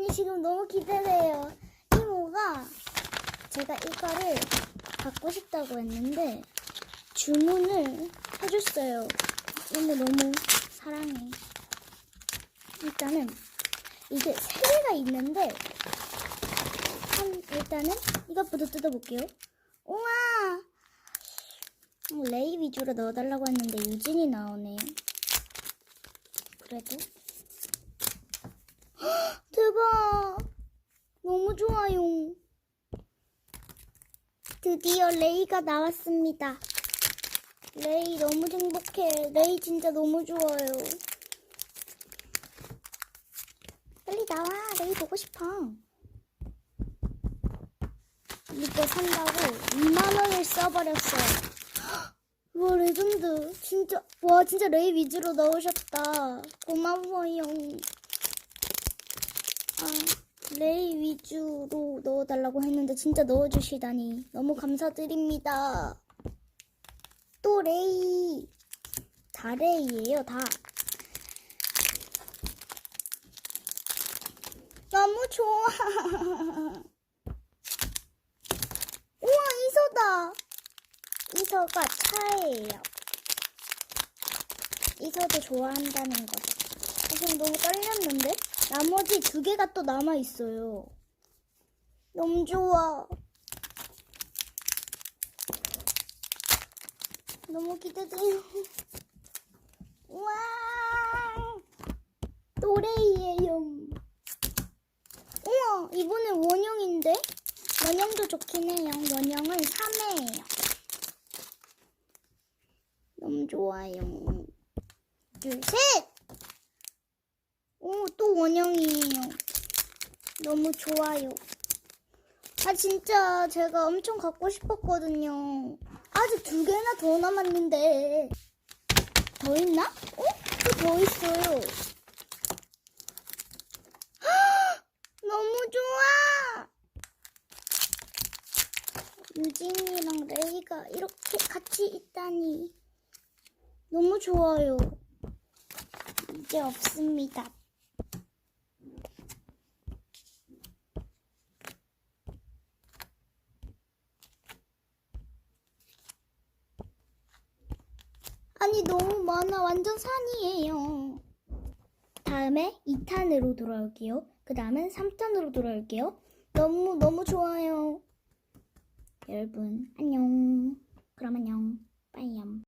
아니 지금 너무 기대돼요. 이모가 제가 이거를 갖고 싶다고 했는데 주문을 해줬어요. 이모 너무 사랑해. 일단은 이게 세 개가 있는데 한 일단은 이것부터 뜯어볼게요. 우와 어, 레이 위주로 넣어달라고 했는데 유진이 나오네요. 그래도 헉, 대박 너무 좋아요. 드디어 레이가 나왔습니다. 레이 너무 행복해. 레이 진짜 너무 좋아요. 빨리 나와. 레이 보고 싶어. 이거 산다고 2만원을 써버렸어요. 와, 레전드. 진짜, 와, 진짜 레이 위주로 넣으셨다. 고마워요. 아, 레이 위주로 넣어달라고 했는데 진짜 넣어주시다니. 너무 감사드립니다. 또 레이. 다 레이예요, 다. 너무 좋아. 우와, 이소다. 이서가 차예요. 이서도 좋아한다는 거죠. 지금 너무 떨렸는데? 나머지 두 개가 또 남아 있어요. 너무 좋아. 너무 기대돼요. 우와! 또레이에요. 우와, 이번엔 원형인데? 원형도 좋긴 해요. 원형은 3회예요. 너무 좋아요. 둘, 셋! 오, 또 원형이에요. 너무 좋아요. 아, 진짜 제가 엄청 갖고 싶었거든요. 아직 두 개나 더 남았는데. 더 있나? 어? 또 더 있어요. 헉! 너무 좋아! 유진이랑 레이가 이렇게 같이 있다니. 너무 좋아요. 이제 없습니다. 아니, 너무 많아. 완전 산이에요. 다음에 2탄으로 돌아올게요. 그 다음엔 3탄으로 돌아올게요. 너무, 너무 좋아요. 여러분, 안녕. 그럼 안녕. 빠이염.